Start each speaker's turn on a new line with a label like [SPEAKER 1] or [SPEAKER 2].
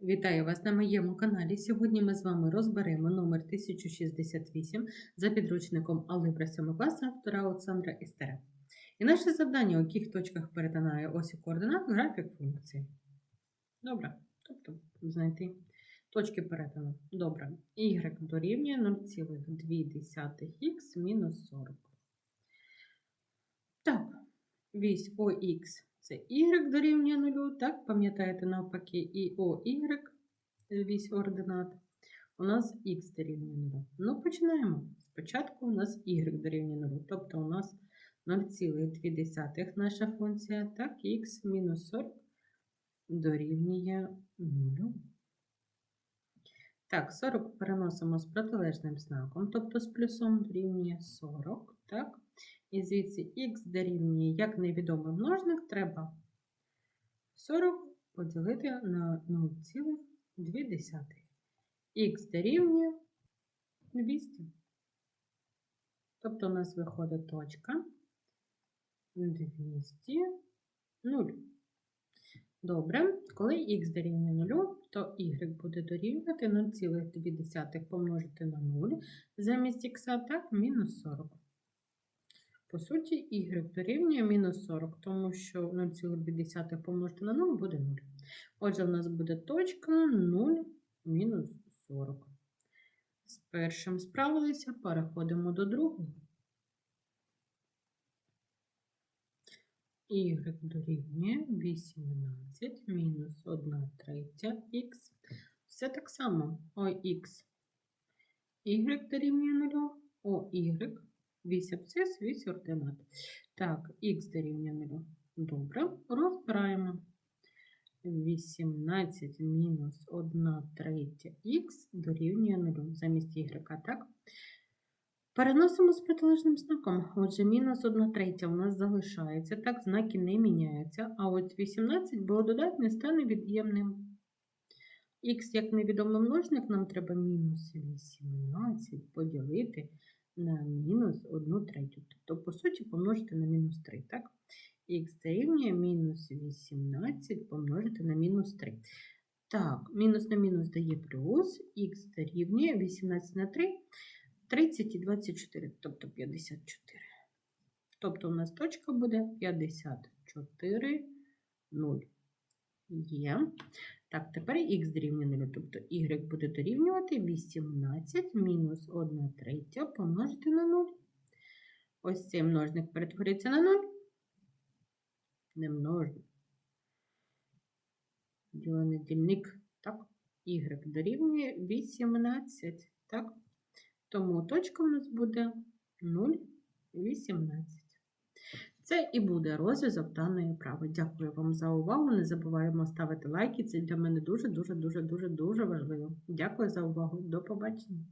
[SPEAKER 1] Вітаю вас на моєму каналі. Сьогодні ми з вами розберемо номер 1068 за підручником Алгебра 7 класу автора Олександра Істера. І наше завдання, у яких точках перетинає осі координат графік функції. Добре. Тобто знайти точки перетину. Добре. Y дорівнює 0,2х мінус 40. Так, вісь ОХ це y дорівнює 0, так, пам'ятаєте навпаки, і OY, вісь ординат, у нас х дорівнює 0. Ну, починаємо. Спочатку у нас y дорівнює 0, тобто у нас 0,2 наша функція, так, х мінус 40 дорівнює 0. Так, 40 переносимо з протилежним знаком, тобто з плюсом дорівнює 40, так. І звідси х дорівнює як невідомий множник, треба 40 поділити на 0,2. Х дорівнює 200. Тобто у нас виходить точка 200, 0. Добре, коли х дорівнює 0, то y буде дорівнювати 0,2 помножити на 0 замість х, так, мінус 40. По суті, y дорівнює мінус 40, тому що 0,2 помножити на 0 буде 0. Отже, у нас буде точка 0 мінус 40. З першим справилися, переходимо до другого. Y дорівнює 18 мінус 1 третя х. Все так само ОХ y дорівнює 0, ОY Вісь абсцис, вісь ординат. Так, х дорівнює 0. Добре, розбираємо. 18 мінус 1 третя х дорівнює 0 замість y, так? Переносимо з протилежним знаком. Отже, мінус 1 третя у нас залишається, так, знаки не міняються. А от 18 було додатне стане від'ємним. Х, як невідомий множник, нам треба мінус 18 поділити на мінус 1 третю. Тобто, по суті, помножити на мінус 3, так? Х дорівнює мінус 18 помножити на мінус 3. Так, мінус на мінус дає плюс, х дорівнює 18 на 3, 30 і 24, тобто 54. Тобто, у нас точка буде 54, 0. Є. Так, тепер х дорівнює 0, тобто y буде дорівнювати 18 мінус 1 третя помножити на 0. Ось цей множник перетвориться на 0. Не множник. Ділений дільник. Так, y дорівнює 18. Так. Тому точка у нас буде 0,18. Це і буде розв'язок даної вправи. Дякую вам за увагу. Не забуваємо ставити лайки. Це для мене дуже-дуже дуже дуже дуже важливо. Дякую за увагу. До побачення.